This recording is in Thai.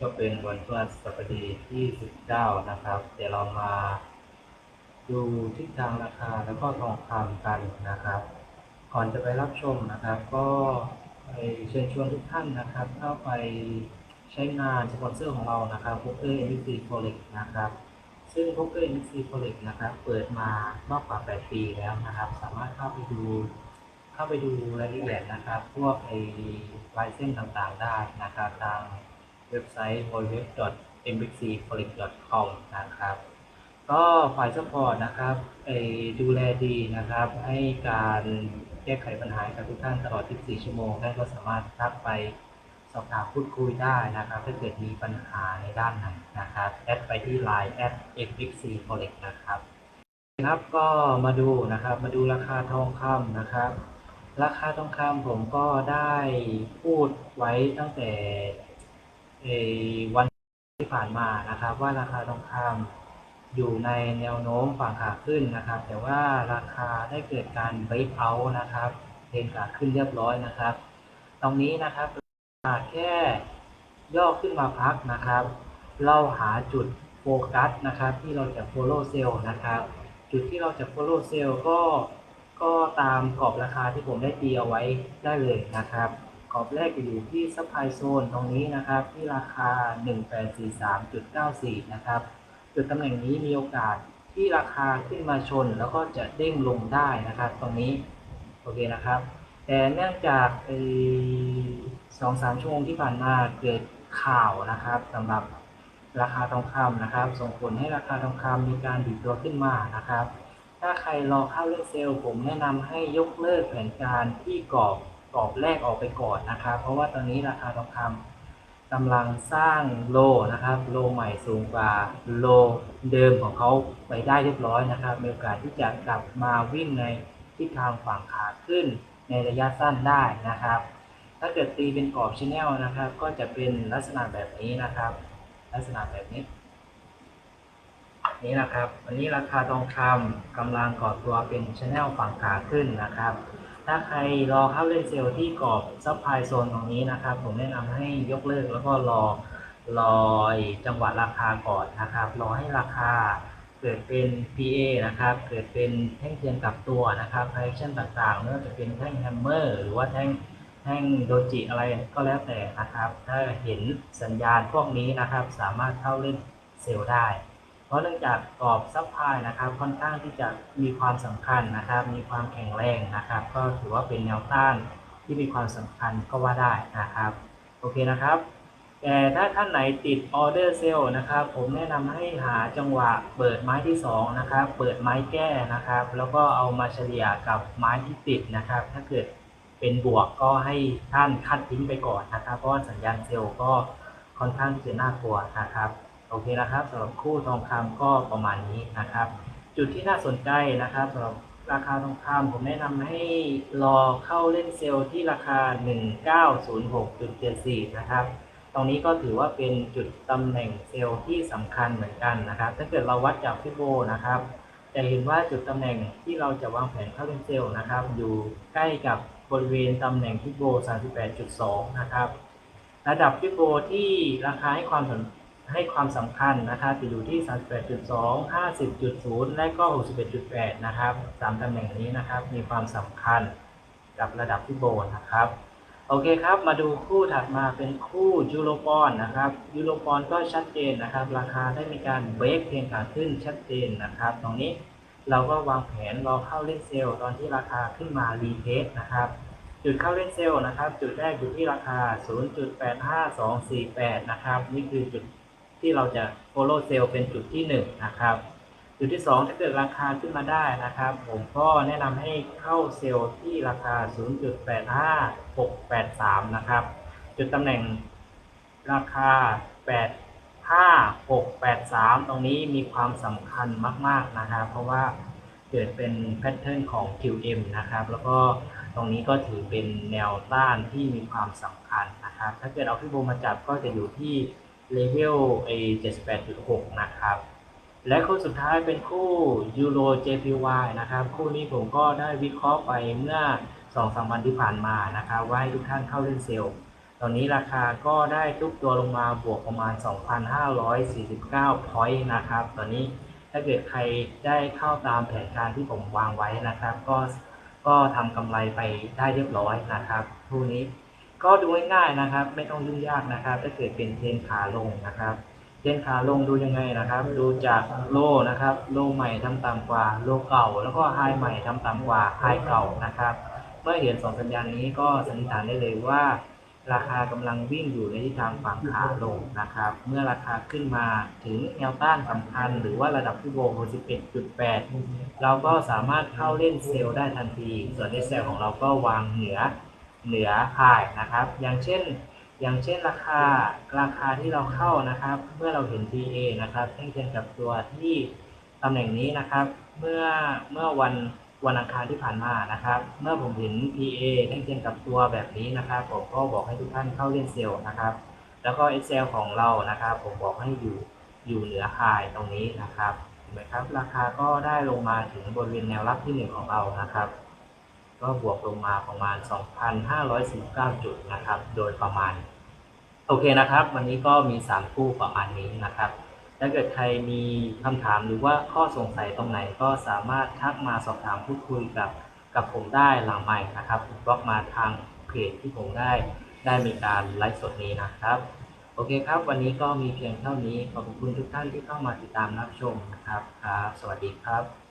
ก็เป็นวันพฤหัสบดีที่19นะครับ เดี๋ยวเรามาดูทิศทางราคาแล้วก็ทองคำกันนะครับ ก่อนจะไปรับชมนะครับ ก็ไปเชิญชวนทุกท่านนะครับ เข้าไปใช้งานสปอนเซอร์ของเรานะครับ Poker MVC Forex นะครับ ซึ่ง Poker MVC Forex นะครับ เปิดมามากกว่า 8 ปีแล้วนะครับ สามารถเข้าไปดู เข้าไปดูรายละเอียดนะครับ พวกไอ้ลายเส้นต่างๆได้นะครับทาง เว็บไซต์ www.mbcforex.com นะครับ ก็ฝ่ายซัพพอร์ตนะครับไอ้ดูแลดีนะครับ ให้การแก้ไขปัญหากับทุกท่านตลอด24ชั่วโมงท่านก็สามารถทักไปสอบถามพูดคุยได้นะครับ ถ้าเกิดมีปัญหาในด้านไหนนะครับ แอดไปที่ Line แอด mbcforex นะครับครับก็มาดูนะครับมาดูราคาทองคำนะครับ ราคาทองคำผมก็ได้พูดไว้ตั้งแต่ วันที่ผ่านมานะครับ ว่าราคาทองคำอยู่ในแนวโน้มฝั่งขาขึ้นนะครับ แต่ว่าราคาได้เกิดการเบรกเอาท์นะครับเทรนขาขึ้นเรียบร้อยนะครับ ตรงนี้นะครับราแค่ย่อขึ้นมาพักนะครับ เราหาจุดโฟกัสนะครับ ที่เราจะ follow sell นะครับ จุดที่เราจะ follow sell ก็ก็ตามกรอบราคาที่ผมได้ตีเอาไว้ได้เลยนะครับ รอบแรกจะอยู่ที่ supply zone ตรงนี้นะครับ ที่ราคา 1843.94 นะครับ จุดตำแหน่งนี้มีโอกาสที่ราคาขึ้นมาชน แล้วก็จะเด้งลงได้นะครับ ตรงนี้ โอเคนะครับ แต่เนื่องจากไอ้สองสามชั่วโมงที่ผ่านมาเกิดข่าวนะครับสำหรับราคาทองคำนะครับ ส่งผลให้ราคาทองคำมีการดีดตัวขึ้นมานะครับ ถ้าใครรอเข้าเล่นเซลล์ผมแนะนำให้ยกเลิกแผนการที่กรอบ กรอบแรกออกไปก่อนนะครับ เพราะว่าตอนนี้ราคาทองคำกำลังสร้างโลนะครับ โลใหม่สูงกว่าโลเดิมของเขาไปได้เรียบร้อยนะครับมีโอกาสที่จะกลับมาวิ่งในทิศทางฝั่งขาขึ้นในระยะสั้นได้นะครับ ถ้าเกิดตีเป็นกรอบชแนลนะครับ ก็จะเป็นลักษณะแบบนี้นะครับ ลักษณะแบบนี้ นี่นะครับ วันนี้ราคาทองคำกำลังก่อตัวเป็นชแนลฝั่งขาขึ้นนะครับ ถ้าใครรอเข้าเล่นเซลล์ที่กรอบซับไพโซนตรงนี้นะครับ ผมแนะนำให้ยกเลิกแล้วก็รอรอจังหวะราคาก่อนนะครับ รอให้ราคาเกิดเป็น PA นะครับ เกิดเป็นแท่งเทียนกลับตัวนะครับไ r ชั่นต่างๆไม่ว่าจะเป็นแท่งแฮมเมอร์หรือว่าแท่งแท่งโดจิอะไรก็แล้วแต่นะครับ ถ้าเห็นสัญญาณพวกนี้นะครับ สามารถเข้าเล่นเซลล์ได้ เพราะเนื่องจากกรอบซับพลายนะครับค่อนข้างที่จะมีความสำคัญนะครับ มีความแข็งแรงนะครับ ก็ถือว่าเป็นแนวต้านที่มีความสำคัญก็ว่าได้นะครับ โอเคนะครับ แต่ถ้าท่านไหนติดออเดอร์เซลล์นะครับ ผมแนะนำให้หาจังหวะเปิดไม้ที่2นะครับ เปิดไม้แก้นะครับ แล้วก็เอามาเฉลี่ยกับไม้ที่ติดนะครับ ถ้าเกิดเป็นบวกก็ให้ท่านคัดทิ้งไปก่อนนะครับ เพราะสัญญาณเซลล์ก็ค่อนข้างที่จะน่ากลัวนะครับ อเคนะครับสำหรับคู่ทองคำก็ประมาณนี้นะครับ จุดที่น่าสนใจนะครับสำหรับราคาทองคำผมแนะนำให้รอเข้าเล่นเซลล์ที่ราคา 1906.74 นะครับ ตรงนี้ก็ถือว่าเป็นจุดตำแหน่งเซลล์ที่สำคัญเหมือนกันนะครับ ถ้าเกิดเราวัดจากฟิโบนะครับ จะเห็นว่าจุดตำแหน่งที่เราจะวางแผนเข้าเล่นเซลล์นะครับ อยู่ใกล้กับบริเวณตำแหน่งฟิโบ 38.2 นะครับ ระดับฟิโบที่ราคาให้ความสำ ให้ความสำคัญนะครับจะอยู่ที่ 38.2 50.0 และก็ 61.8 นะครับสามตำแหน่งนี้นะครับ มีความสำคัญกับระดับฟิโบนะครับ โอเคครับ มาดูคู่ถัดมาเป็นคู่ยูโรปอนนะครับ ยูโรปอนก็ชัดเจนนะครับ ราคาได้มีการเบรกเทรนขาขึ้นชัดเจนนะครับ ตรงนี้เราก็วางแผนรอเข้าเล่นเซลล์ตอนที่ราคาขึ้นมารีเทสนะครับ จุดเข้าเล่นเซลล์นะครับ จุดแรกอยู่ที่ราคา 0.85248 นะครับ นี่คือจุด ที่เราจะ follow sell เป็นจุดที่ 1 นะครับ จุดที่ 2 ถ้าเกิดราคาขึ้นมาได้นะครับ ผมก็แนะนำให้เข้าเซลล์ที่ราคา 0.85683 นะครับ จุดตำแหน่งราคา 85683 ตรงนี้มีความสำคัญมาก ๆ นะครับ เพราะว่าเกิดเป็นแพทเทิร์นของ QM นะครับ แล้วก็ตรงนี้ก็ถือเป็นแนวต้านที่มีความสำคัญนะครับ ถ้าเกิดเอาพี่โบมาจับก็จะอยู่ที่ เลเวล A 78.6 นะครับ และคู่สุดท้ายเป็นคู่ยูโร JPY นะครับ คู่นี้ผมก็ได้วิเคราะห์ไปเมื่อ2-3วันที่ผ่านมานะครับว่าให้ทุกท่านเข้าเล่นเซลล์ตอนนี้ราคาก็ได้ทุบตัวลงมาบวกประมาณ 2,549 point นะครับ ตอนนี้ถ้าเกิดใครได้เข้าตามแผนการที่ผมวางไว้นะครับ ก็ก็ทำกำไรไปได้เรียบร้อยนะครับคู่นี้ ก็ดูง่ายๆนะครับ ไม่ต้องยุ่งยากนะครับถ้าเกิดเป็นเทรนขาลงนะครับเทรนขาลงดูยังไงนะครับ ดูจากโลนะครับ โลใหม่ทำต่ำกว่า โลเก่า แล้วก็ไฮใหม่ทำต่ำกว่าไฮเก่านะครับ เมื่อเห็นสองสัญญาณนี้ก็สันนิษฐานได้เลยว่า ราคากำลังวิ่งอยู่ในทิศทางฝั่งขาลงนะครับ เมื่อราคาขึ้นมาถึงแนวต้านสำคัญ หรือว่าระดับที่โบ61.8 เราก็สามารถเข้าเล่นเซลล์ได้ทันที ส่วนในเซลล์ของเราก็วางเหนือ เหนือพายนะครับ อย่างเช่น อย่างเช่นราคา ราคาที่เราเข้านะครับ เมื่อเราเห็น PA นะครับแท่งเทียนกับตัวที่ตำแหน่งนี้นะครับ เมื่อ เมื่อวัน วันอังคารที่ผ่านมานะครับ เมื่อผมเห็น PA แท่งเทียนกับตัวแบบนี้นะครับ ผมก็บอกให้ทุกท่านเข้าเล่นเซลล์นะครับ แล้วก็ Excel ของเรา นะครับ ผมบอกให้อยู่ อยู่เหนือ High ตรงนี้นะครับเห็นไหมครับ ราคาก็ได้ลงมาถึงบริเวณแนวรับที่หนึ่งของเรา นะครับ ก็บวกลงมาประมาณ 2,519จุดนะครับ โดยประมาณ โอเคนะครับ วันนี้ก็มี 3 คู่ประมาณนี้นะครับ ถ้าเกิดใครมีคำถามหรือว่าข้อสงสัยตรงไหนก็สามารถทักมาสอบถามพูดคุยกับกับผมได้หลังใหม่นะครับบล็อกมาทางเพจที่ผมได้ ได้มีการไลฟ์สดนี้นะครับ โอเคครับ วันนี้ก็มีเพียงเท่านี้ ขอบคุณทุกท่านที่เข้ามาติดตามรับชมนะครับครับ สวัสดีครับ